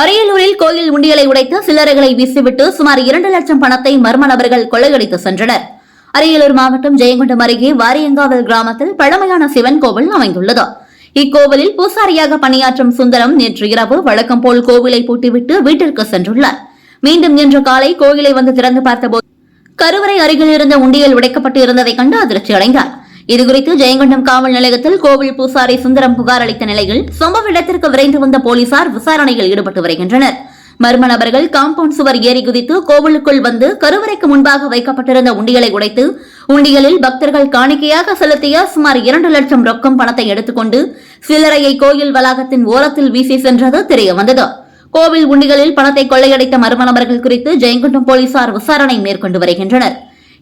அரியலூரில் கோயில் உண்டியலை உடைத்து சில்லறைகளை வீசிவிட்டு சுமார் இரண்டு லட்சம் பணத்தை மர்ம நபர்கள் கொள்ளையடித்து சென்றனர். அரியலூர் மாவட்டம் ஜெயங்கொண்டம் அருகே வாரியங்காவல் கிராமத்தில் பழமையான சிவன் கோவில் அமைந்துள்ளது. இக்கோவிலில் பூசாரியாக பணியாற்றும் சுந்தரம் நேற்று இரவு வழக்கம் போல் கோவிலை பூட்டிவிட்டு வீட்டிற்கு சென்றுள்ளார். மீண்டும் இன்று காலை கோவிலை வந்து திறந்து பார்த்தபோது கருவறை அருகில் இருந்த உண்டியல் உடைக்கப்பட்டு இருந்ததைக் கண்டு அதிர்ச்சி அடைந்தார் இதுகுறித்து ஜெயங்கொண்டம் காவல் நிலையத்தில் கோவில் பூசாரி சுந்தரம் புகார் அளித்த நிலையில் சம்பவ இடத்திற்கு விரைந்து வந்த போலீசார் விசாரணையில் ஈடுபட்டு வருகின்றனர். மர்ம நபர்கள் காம்பவுண்ட் சுவர் ஏறி குதித்து கோவிலுக்குள் வந்து கருவறைக்கு முன்பாக வைக்கப்பட்டிருந்த உண்டியலை உடைத்து உண்டியலில் பக்தர்கள் காணிக்கையாக செலுத்திய சுமார் இரண்டு லட்சம் ரொக்கம் பணத்தை எடுத்துக்கொண்டு சில்லறையை கோயில் வளாகத்தின் ஓரத்தில் வீசி சென்றது தெரியவந்தது. கோவில் உண்டிகளில் பணத்தை கொள்ளையடித்த மர்ம நபர்கள் குறித்து ஜெயங்கொண்டம் போலீசார் விசாரணை மேற்கொண்டு வருகின்றனர்.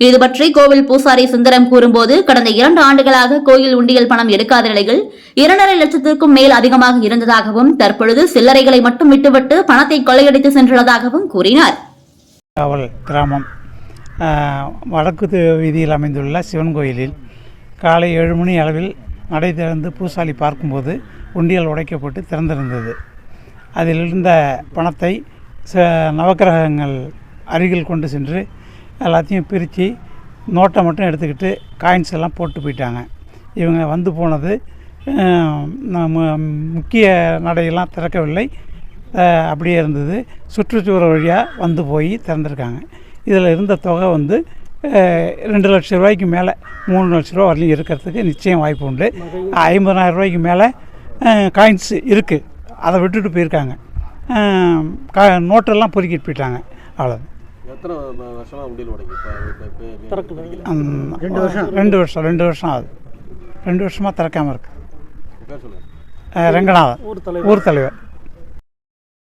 இதுபற்றி கோவில் பூசாரி சுந்தரம் கூறும்போது கடந்த இரண்டு ஆண்டுகளாக கோயில் உண்டியல் பணம் எடுக்காத நிலையில் இரண்டரை லட்சத்திற்கும் மேல் அதிகமாக இருந்ததாகவும் தற்பொழுது சில்லறைகளை மட்டும் விட்டுவிட்டு பணத்தை கொள்ளையடித்து சென்றுள்ளதாகவும் கூறினார். காவல் கிராமம் வடக்கு வீதியில் அமைந்துள்ள சிவன் கோயிலில் காலை ஏழு மணி அளவில் நடை திறந்து பூசாரி பார்க்கும்போது உண்டியல் உடைக்கப்பட்டு திறந்திருந்தது. அதில் இருந்த பணத்தை ச நவக்கிரகங்கள் அருகில் கொண்டு சென்று எல்லாத்தையும் பிரித்து நோட்டை மட்டும் எடுத்துக்கிட்டு காயின்ஸ் எல்லாம் போட்டு போயிட்டாங்க. இவங்க வந்து போனது நம்ம முக்கிய நடையெல்லாம் திறக்கவில்லை. அப்படியே இருந்தது. சுற்றுச்சூழல் வழியாக வந்து போய் திறந்துருக்காங்க. இதில் இருந்த தொகை வந்து ரெண்டு லட்ச ரூபாய்க்கு மேலே மூணு லட்ச ரூபா வரலையும் இருக்கிறதுக்கு நிச்சயம் வாய்ப்பு உண்டு. ஐம்பதாயிரம் ரூபாய்க்கு மேலே காயின்ஸ் இருக்குது அதை விட்டுட்டு போயிருக்காங்க. கா நோட்டெல்லாம் பொறுக்கிட்டு போயிட்டாங்க. அவ்வளோ எத்தனை வ- வருஷமா உண்டியல் உடைக்கு? ரெண்டு வருஷம். ரெண்டு வருஷம் ரெண்டு வருஷம் ஆகுது. ரெண்டு வருஷமாக திறக்காமல் இருக்கு. பேர் சொல்லுங்கள் அஹ், ரங்கநாதன் ஊர் தலைவர்.